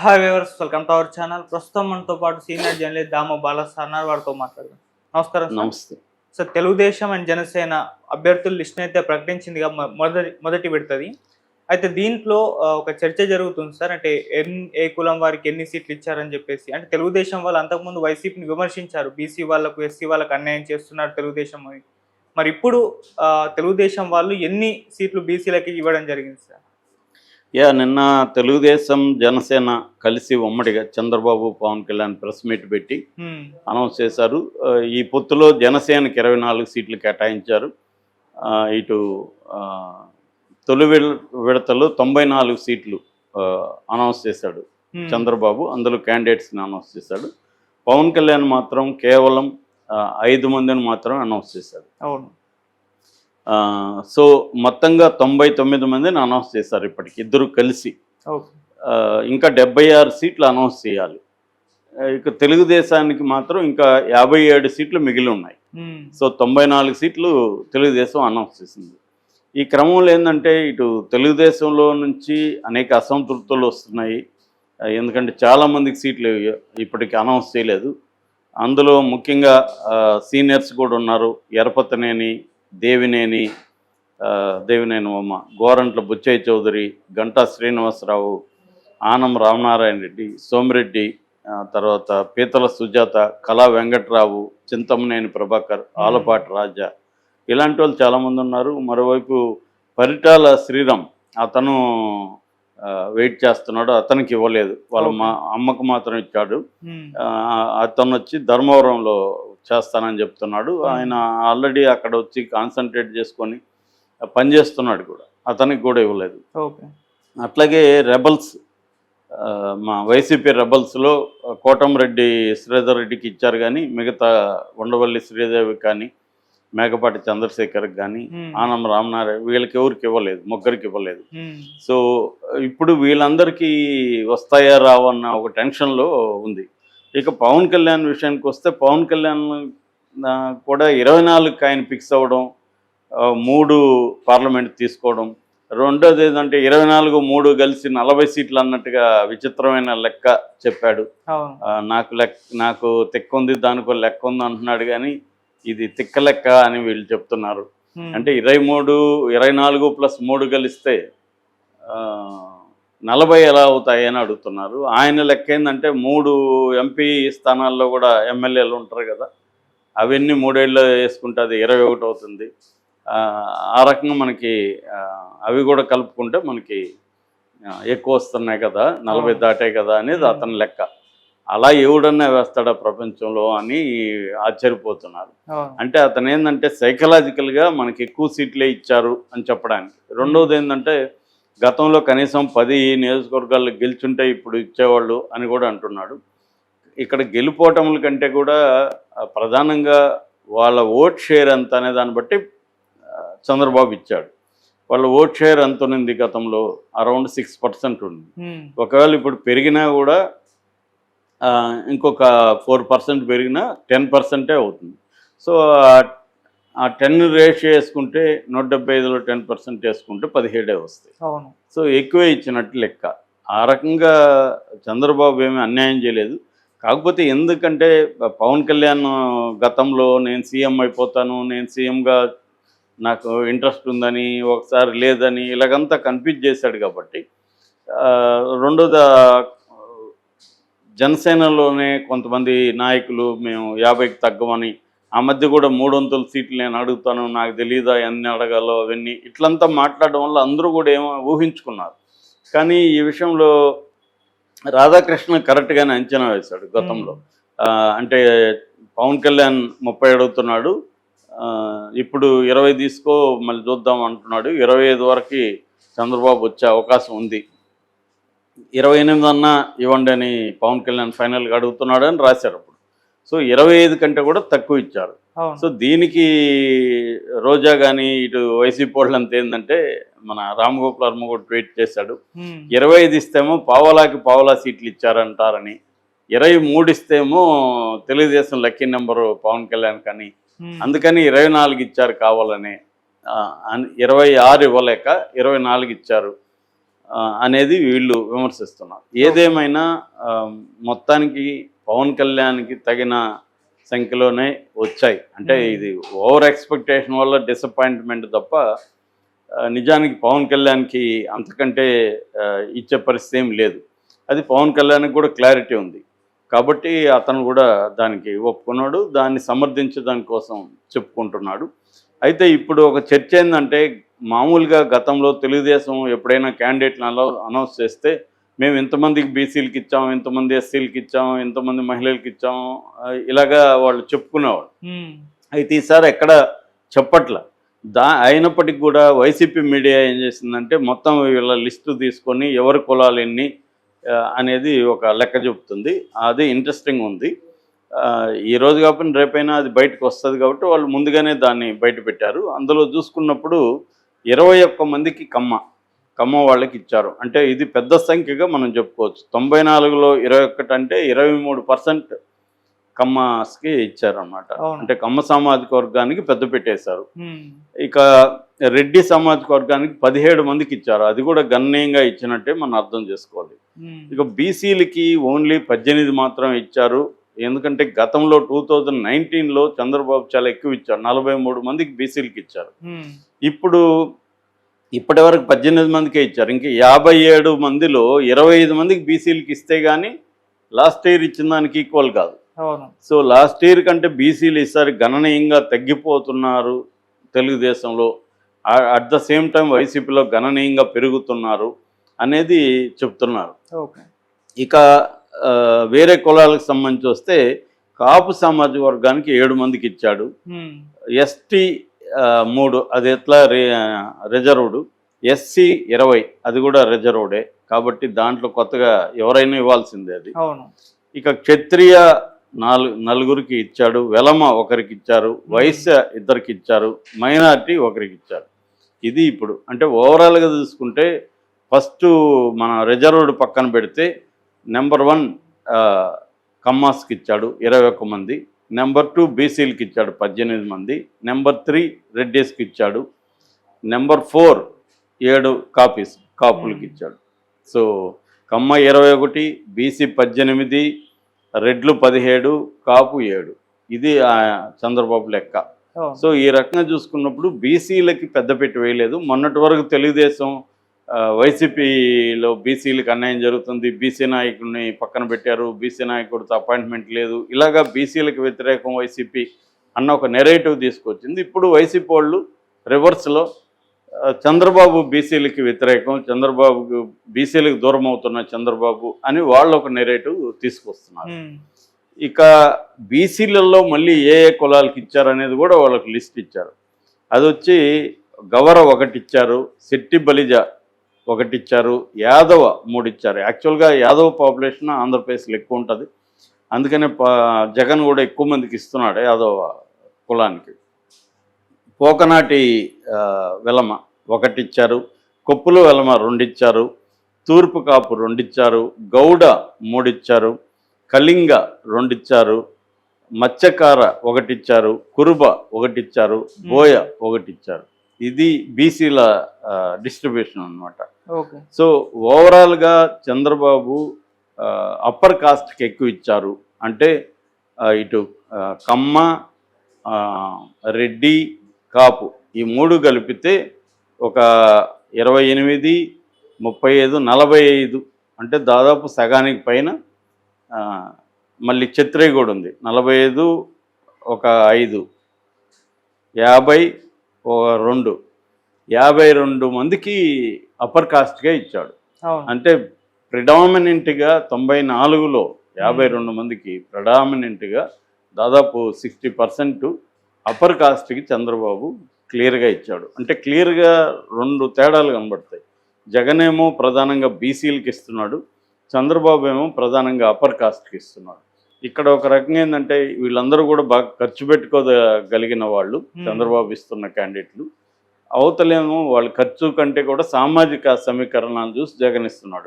Hi viewers welcome to our channel ప్రస్తుతం మనతో పాటు senior journalist Damo Bala sir వారితో మాట్లాడదాం. నమస్కారం సార్. నమస్తే. సార్ తెలుగుదేశం అండ్ జనసేన అభ్యర్థుల లిస్ట్ అయితే ప్రకటించిందిగా మొదటి మొదటి విడతది. అయితే దీంట్లో ఒక చర్చ జరుగుతుంది సార్. అంటే ఎన్ ఏ కులం వారికి ఎన్ని సీట్లు ఇచ్చారని చెప్పేసి. అంటే తెలుగుదేశం వాళ్ళు అంతకుముందు వైసీపీని విమర్శించారు. బీసీ వాళ్ళకు ఎస్సీ వాళ్ళకు అన్యాయం చేస్తున్నారు తెలుగుదేశం అని. మరి ఇప్పుడు తెలుగుదేశం వాళ్ళు ఎన్ని సీట్లు బీసీలకి ఇవ్వడం జరిగింది సార్? యా నిన్న తెలుగుదేశం జనసేన కలిసి ఉమ్మడిగా చంద్రబాబు పవన్ కళ్యాణ్ ప్రెస్ మీట్ పెట్టి. అనౌన్స్ చేశారు. ఈ పొత్తులో జనసేనకి ఇరవై నాలుగు సీట్లు కేటాయించారు. ఇటు తొలి విడ- విడతలో తొంభై నాలుగు సీట్లు అనౌన్స్ చేశాడు. చంద్రబాబు. అందులో క్యాండిడేట్స్ని అనౌన్స్ చేశాడు. పవన్ కళ్యాణ్ మాత్రం కేవలం ఐదు మందిని మాత్రం అనౌన్స్ చేశాడు. అవును. సో మొత్తంగా తొంభై తొమ్మిది మందిని అనౌన్స్ చేశారు ఇప్పటికి ఇద్దరు కలిసి. ఇంకా డెబ్బై ఆరు సీట్లు అనౌన్స్ చేయాలి. ఇక తెలుగుదేశానికి మాత్రం ఇంకా యాభై ఏడు సీట్లు మిగిలి ఉన్నాయి. సో తొంభై నాలుగు సీట్లు తెలుగుదేశం అనౌన్స్ చేసింది. ఈ క్రమంలో ఏంటంటే ఇటు తెలుగుదేశంలో నుంచి అనేక అసంతృప్తులు వస్తున్నాయి. ఎందుకంటే చాలామందికి సీట్లు ఇప్పటికి అనౌన్స్ చేయలేదు. అందులో ముఖ్యంగా సీనియర్స్ కూడా ఉన్నారు. ఎరపతనేని దేవినేని దేవినేని ఉమ్మ గోరంట్ల బుచ్చయ్య చౌదరి గంటా శ్రీనివాసరావు ఆనం రామనారాయణ రెడ్డి సోమిరెడ్డి తర్వాత పీతల సుజాత కళా వెంకట్రావు చింతమనేని ప్రభాకర్ ఆలపాటి రాజా. ఇలాంటి వాళ్ళు చాలామంది ఉన్నారు. మరోవైపు పరిటాల శ్రీరామ్ అతను వెయిట్ చేస్తున్నాడు. అతనికి ఇవ్వలేదు. వాళ్ళ మా అమ్మకు మాత్రం ఇచ్చాడు. అతను వచ్చి ధర్మవరంలో చేస్తానని చెప్తున్నాడు. ఆయన ఆల్రెడీ అక్కడ వచ్చి కాన్సన్ట్రేట్ చేసుకొని పనిచేస్తున్నాడు కూడా. అతనికి కూడా ఇవ్వలేదు. ఓకే. అట్లాగే రెబల్స్ మా వైసీపీ రెబల్స్లో కోటంరెడ్డి శ్రీధర్ రెడ్డికి ఇచ్చారు కానీ మిగతా ఉండవల్లి శ్రీదేవి కానీ మేకపాటి చంద్రశేఖర్కి కానీ. ఆనం రామనారాయణ వీళ్ళకి ఎవరికి ఇవ్వలేదు ముగ్గురికి ఇవ్వలేదు. సో ఇప్పుడు వీళ్ళందరికీ వస్తాయా రావన్న ఒక టెన్షన్లో ఉంది. ఇక పవన్ కళ్యాణ్ విషయానికి వస్తే పవన్ కళ్యాణ్ కూడా ఇరవై నాలుగుకి ఆయన ఫిక్స్ అవ్వడం మూడు పార్లమెంట్ తీసుకోవడం. రెండోది ఏంటంటే ఇరవై నాలుగు మూడు కలిసి నలభై సీట్లు అన్నట్టుగా విచిత్రమైన లెక్క చెప్పాడు. నాకు లెక్క నాకు తిక్క ఉంది దానికో లెక్క ఉంది అంటున్నాడు కానీ ఇది తిక్క లెక్క అని వీళ్ళు చెప్తున్నారు. అంటే ఇరవై మూడు ఇరవై నాలుగు ప్లస్ మూడు కలిస్తే ఆ, నలభై ఎలా అవుతాయి అని అడుగుతున్నారు. ఆయన లెక్క ఏంటంటే మూడు ఎంపీ స్థానాల్లో కూడా ఎమ్మెల్యేలు ఉంటారు కదా. అవన్నీ మూడేళ్ళు వేసుకుంటే అది ఇరవై ఒకటి అవుతుంది. ఆ, రకంగా మనకి అవి కూడా కలుపుకుంటే మనకి ఎక్కువ వస్తున్నాయి కదా. నలభై. దాటే కదా అనేది. అతని లెక్క. అలా ఎవడన్నా వేస్తాడా ప్రపంచంలో అని ఆశ్చర్యపోతున్నారు. అంటే అతను ఏంటంటే సైకలాజికల్గా మనకి ఎక్కువ సీట్లే ఇచ్చారు అని చెప్పడానికి. రెండవది ఏంటంటే గతంలో కనీసం పది నియోజకవర్గాల్లో గెలుచుంటే ఇప్పుడు ఇచ్చేవాళ్ళు అని కూడా అంటున్నాడు. ఇక్కడ గెలుపోవటముల కంటే కూడా ప్రధానంగా వాళ్ళ ఓట్ షేర్ ఎంత అనే దాన్ని బట్టి చంద్రబాబు ఇచ్చాడు. వాళ్ళ ఓట్ షేర్ ఎంత ఉంది గతంలో? అరౌండ్ సిక్స్ పర్సెంట్ ఉంది. ఒకవేళ ఇప్పుడు పెరిగినా కూడా ఇంకొక ఫోర్ పర్సెంట్ పెరిగినా టెన్ పర్సెంటే అవుతుంది. సో ఆ- టెన్ రేషియో వేసుకుంటే నూట డెబ్బై ఐదులో టెన్ పర్సెంట్ వేసుకుంటే పదిహేడే వస్తాయి. అవును. సో ఎక్కువే ఇచ్చినట్టు లెక్క. ఆ రకంగా చంద్రబాబు ఏమీ అన్యాయం చేయలేదు. కాకపోతే ఎందుకంటే పవన్ కళ్యాణ్ గతంలో నేను సీఎం అయిపోతాను నేను సీఎంగా నాకు ఇంట్రెస్ట్ ఉందని ఒకసారి లేదని ఇలాగంతా కన్ఫ్యూజ్ చేశాడు కాబట్టి రెండోది జనసేనలోనే కొంతమంది నాయకులు మేము యాభైకి తగ్గమని ఆ మధ్య కూడా మూడు వంతుల సీట్లు నేను అడుగుతాను నాకు తెలియదా ఎన్ని అడగాలో అవన్నీ. ఇట్లంతా మాట్లాడడం వల్ల అందరూ కూడా ఏమో ఊహించుకున్నారు. కానీ ఈ విషయంలో రాధాకృష్ణ కరెక్ట్గానే అంచనా వేశాడు గతంలో. అంటే పవన్ కళ్యాణ్ ముప్పై అడుగుతున్నాడు ఇప్పుడు ఇరవై తీసుకో మళ్ళీ చూద్దాం అంటున్నాడు. ఇరవై ఐదు వరకు చంద్రబాబు వచ్చే అవకాశం ఉంది. ఇరవై ఎనిమిది అన్నా ఇవ్వండి అని పవన్ కళ్యాణ్ ఫైనల్గా అడుగుతున్నాడు అని రాశారు. సో ఇరవై ఐదు కంటే కూడా తక్కువ ఇచ్చారు. సో దీనికి రోజా కానీ ఇటు వైసీపీ వాళ్ళు అంత ఏంటంటే మన రామ్ గోపాల్ వర్మ కూడా ట్వీట్ చేశాడు. ఇరవై ఐదు ఇస్తేమో పావలాకి పావలా సీట్లు ఇచ్చారంటారని. ఇరవై మూడు ఇస్తేమో తెలుగుదేశం లక్కీ నెంబరు పవన్ కళ్యాణ్ కానీ. అందుకని ఇరవై నాలుగు ఇచ్చారు కావాలని ఇరవై ఆరు ఇవ్వలేక ఇరవై నాలుగు ఇచ్చారు అనేది వీళ్ళు విమర్శిస్తున్నారు. ఏదేమైనా మొత్తానికి పవన్ కళ్యాణ్కి తగిన సంఖ్యలోనే వచ్చాయి. అంటే. ఇది ఓవర్ ఎక్స్పెక్టేషన్ వల్ల డిసప్పాయింట్మెంట్ తప్ప నిజానికి పవన్ కళ్యాణ్కి అంతకంటే ఇచ్చే పరిస్థితి ఏం లేదు. అది పవన్ కళ్యాణ్కి కూడా క్లారిటీ ఉంది. కాబట్టి అతను కూడా దానికి ఒప్పుకున్నాడు దాన్ని సమర్థించడానికి కోసం చెప్పుకుంటున్నాడు. అయితే ఇప్పుడు ఒక చర్చ ఏంటంటే మామూలుగా గతంలో తెలుగుదేశం ఎప్పుడైనా క్యాండిడేట్ని అలా అనౌన్స్ చేస్తే మేము ఇంతమందికి బీసీలకి ఇచ్చాము ఇంతమంది ఎస్సీలకి ఇచ్చాము ఇంతమంది మహిళలకి ఇచ్చాము ఆ, ఇలాగా వాళ్ళు చెప్పుకునేవాళ్ళు. అయితే ఈసారి ఎక్కడ చెప్పట్ల? దా అయినప్పటికీ కూడా వైసీపీ మీడియా ఏం చేసిందంటే మొత్తం వీళ్ళ లిస్టు తీసుకొని ఎవరి కులాలు ఎన్ని అనేది ఒక లెక్క చెప్తుంది. అది ఇంట్రెస్టింగ్ ఉంది. ఈ రోజు కాకపోయినా రేపైనా అది బయటకు వస్తుంది కాబట్టి వాళ్ళు ముందుగానే దాన్ని బయట పెట్టారు. అందులో చూసుకున్నప్పుడు ఇరవై ఒక్క మందికి కమ్మ. కమ్మ వాళ్ళకి ఇచ్చారు. అంటే ఇది పెద్ద సంఖ్యగా మనం చెప్పుకోవచ్చు. తొంభై నాలుగులో ఇరవై ఒక్కటి అంటే ఇరవై మూడు పర్సెంట్ కమ్మస్కి ఇచ్చారన్నమాట. అవును. అంటే కమ్మ సామాజిక వర్గానికి పెద్ద పెట్టేశారు. ఇక రెడ్డి సామాజిక వర్గానికి పదిహేడు మందికి ఇచ్చారు. అది కూడా గణనీయంగా ఇచ్చినట్టే మనం అర్థం చేసుకోవాలి. ఇక బీసీలకి ఓన్లీ పద్దెనిమిది మాత్రం ఇచ్చారు. ఎందుకంటే గతంలో టూ థౌజండ్ నైన్టీన్లో చంద్రబాబు చాలా ఎక్కువ ఇచ్చారు. నలభై మూడు మందికి బీసీలకి ఇచ్చారు. ఇప్పుడు ఇప్పటి వరకు పద్దెనిమిది మందికే ఇచ్చారు. ఇంక యాభై ఏడు మందిలో ఇరవై ఐదు మందికి బీసీలకి ఇస్తే కానీ లాస్ట్ ఇయర్ ఇచ్చిన దానికి ఈక్వల్ కాదు. సో లాస్ట్ ఇయర్ కంటే బీసీలు ఈసారి గణనీయంగా తగ్గిపోతున్నారు తెలుగుదేశంలో. అట్ ద సేమ్ టైం వైసీపీలో గణనీయంగా పెరుగుతున్నారు అనేది చెప్తున్నారు. ఓకే. ఇక వేరే కులాలకు సంబంధించి వస్తే కాపు సామాజిక వర్గానికి ఏడు మందికి ఇచ్చాడు. ఎస్టీ మూడు అది ఎట్లా రి రిజర్వ్డ్ ఎస్సీ ఇరవై అది కూడా రిజర్వ్డే కాబట్టి దాంట్లో కొత్తగా ఎవరైనా ఇవ్వాల్సిందే అది. అవును. ఇక క్షత్రియ నాలుగు నలుగురికి ఇచ్చాడు వెలమ ఒకరికి ఇచ్చారు వైశ్య ఇద్దరికి ఇచ్చారు మైనారిటీ ఒకరికి ఇచ్చారు. ఇది ఇప్పుడు అంటే ఓవరాల్గా చూసుకుంటే ఫస్ట్ మన రిజర్వ్డ్ పక్కన పెడితే నెంబర్ వన్ కమ్మాస్కి ఇచ్చాడు ఇరవై ఒక్క మంది. నెంబర్ టూ బీసీలకి ఇచ్చాడు పద్దెనిమిది మంది. నెంబర్ త్రీ రెడ్డీస్కి ఇచ్చాడు. నెంబర్ ఫోర్ ఏడు కాపీస్ కాపులకి ఇచ్చాడు. సో కమ్మ ఇరవై ఒకటి బీసీ పద్దెనిమిది రెడ్లు పదిహేడు కాపు ఏడు. ఇది ఆ చంద్రబాబు లెక్క. సో ఈ రకంగా చూసుకున్నప్పుడు బీసీలకి పెద్దపెట్టి వేయలేదు. మొన్నటి వరకు తెలుగుదేశం వైసీపీలో బీసీలకు అన్యాయం జరుగుతుంది. బీసీ నాయకుడిని పక్కన పెట్టారు. బీసీ నాయకుడితో అపాయింట్మెంట్ లేదు. ఇలాగా బీసీలకు వ్యతిరేకం వైసీపీ అన్న ఒక నెరేటివ్ తీసుకొచ్చింది. ఇప్పుడు వైసీపీ వాళ్ళు రివర్స్లో చంద్రబాబు బీసీలకి వ్యతిరేకం చంద్రబాబుకు బీసీలకు దూరం అవుతున్న చంద్రబాబు అని వాళ్ళు ఒక నెరేటివ్ తీసుకొస్తున్నారు. ఇక బీసీలలో మళ్ళీ ఏ ఏ కులాలకి ఇచ్చారనేది కూడా వాళ్ళకి లిస్ట్ ఇచ్చారు. అది వచ్చి గవర ఒకటి ఇచ్చారు. శెట్టి బలిజ ఒకటి ఇచ్చారు యాదవ మూడు ఇచ్చారు యాక్చువల్గా యాదవ పాపులేషన్ ఆంధ్రప్రదేశ్లో ఎక్కువ ఉంటుంది. అందుకనే ప జగన్ కూడా ఎక్కువ మందికి ఇస్తున్నాడు యాదవ కులానికి. పోకనాటి వెలమ ఒకటి ఇచ్చారు కొప్పులు వెలమ రెండు ఇచ్చారు తూర్పు కాపు రెండు ఇచ్చారు గౌడ మూడు ఇచ్చారు కళింగ రెండు ఇచ్చారు మత్స్యకార ఒకటి ఇచ్చారు కురుబ ఒకటి ఇచ్చారు బోయ ఒకటి ఇచ్చారు ఇది బీసీల డిస్ట్రిబ్యూషన్ అన్నమాట. ఓకే సో ఓవరాల్గా చంద్రబాబు అప్పర్ కాస్ట్కి ఎక్కువ ఇచ్చారు. అంటే ఇటు కమ్మ రెడ్డి కాపు ఈ మూడు కలిపితే ఒక ఇరవై ఎనిమిది ముప్పై ఐదు నలభై ఐదు అంటే దాదాపు సగానికి పైన మళ్ళీ ఛత్రి కూడా ఉంది. నలభై ఐదు ఒక ఐదు యాభై ఒక రెండు. యాభై రెండు మందికి అప్పర్ కాస్ట్గా ఇచ్చాడు. అంటే ప్రిడామినెంట్గా తొంభై నాలుగులో యాభై రెండు మందికి ప్రిడామినెంట్గా దాదాపు సిక్స్టీ పర్సెంట్ అప్పర్ కాస్ట్కి చంద్రబాబు క్లియర్గా ఇచ్చాడు. అంటే క్లియర్గా రెండు తేడాలు కనబడతాయి. జగన్ ఏమో ప్రధానంగా బీసీలకి ఇస్తున్నాడు. చంద్రబాబు ఏమో ప్రధానంగా అప్పర్ కాస్ట్కి ఇస్తున్నాడు. ఇక్కడ ఒక రకంగా ఏంటంటే వీళ్ళందరూ కూడా బాగా ఖర్చు పెట్టుకోగలిగిన వాళ్ళు చంద్రబాబు ఇస్తున్న క్యాండిడేట్లు అవతలేమో వాళ్ళ ఖర్చు కంటే కూడా సామాజిక సమీకరణాలు చూసి జగనిస్తున్నాడు